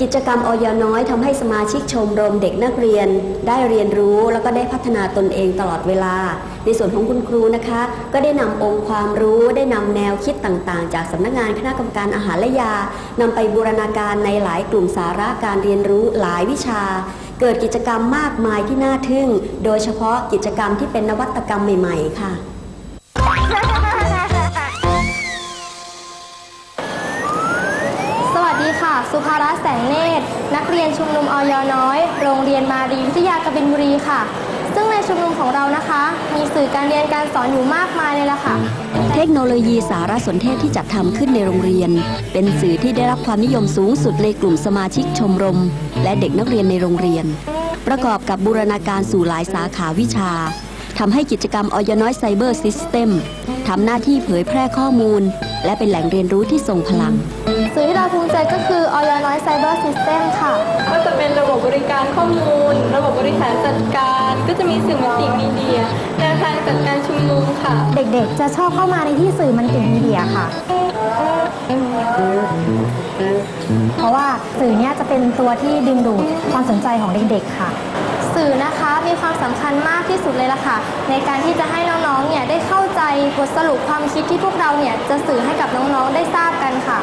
กิจกรรมออยน้อยทำให้สมาชิกชมรมเด็กนักเรียน ได้เรียนรู้แล้วก็ได้พัฒนาตนเองตลอดเวลา ในส่วนของคุณครูนะคะ ก็ได้นำองค์ความรู้ได้นำแนวคิดต่างๆ จากสำนักงานคณะกรรมการอาหารและยานำไปบูรณาการในหลายกลุ่มสาระการเรียนรู้หลายวิชา เกิดกิจกรรมมากมายที่น่าทึ่ง โดยเฉพาะกิจกรรมที่เป็นนวัตกรรมใหม่ ๆ ค่ะ สุภารัตน์แสงเนตร นักเรียนชุมนุมออยน้อย โรงเรียนมารีวิทยากบินบุรีค่ะ ซึ่งในชุมนุมของเรานะคะ มีสื่อการเรียนการสอนอยู่มากมายเลยล่ะค่ะ เทคโนโลยีสารสนเทศที่จัดทำขึ้นในโรงเรียน เป็นสื่อที่ได้รับความนิยมสูงสุดในกลุ่มสมาชิกชมรม และเด็กนักเรียนในโรงเรียน ประกอบกับบูรณาการสู่หลายสาขาวิชาทำให้กิจกรรมออยน้อยไซเบอร์ซิสเต็มทำหน้าที่เผยแพร่ข้อมูล และเป็นแหล่งเรียนรู้ที่ทรงพลัง สื่อ เราภูมิใจก็คือออยน้อยไซเบอร์ซิสเต็มค่ะ ก็จะเป็นระบบบริการข้อมูล ระบบบริหารจัดการ ก็จะมีสื่อมัลติมีเดียแนวทางจัดการชุมนุมค่ะ เด็กๆ จะชอบเข้ามาในที่สื่อมันติมีเดียค่ะ เพราะว่าสื่อเนี้ยจะเป็นตัวที่ดึงดูดความสนใจของเด็กๆค่ะ สื่อนะคะมีความสำคัญมากที่สุดเลยล่ะค่ะ ในการที่จะให้น้องๆเนี่ยได้เข้าใจบทสรุปความคิดที่พวกเราเนี่ยจะสื่อให้กับน้องๆได้ทราบกันค่ะ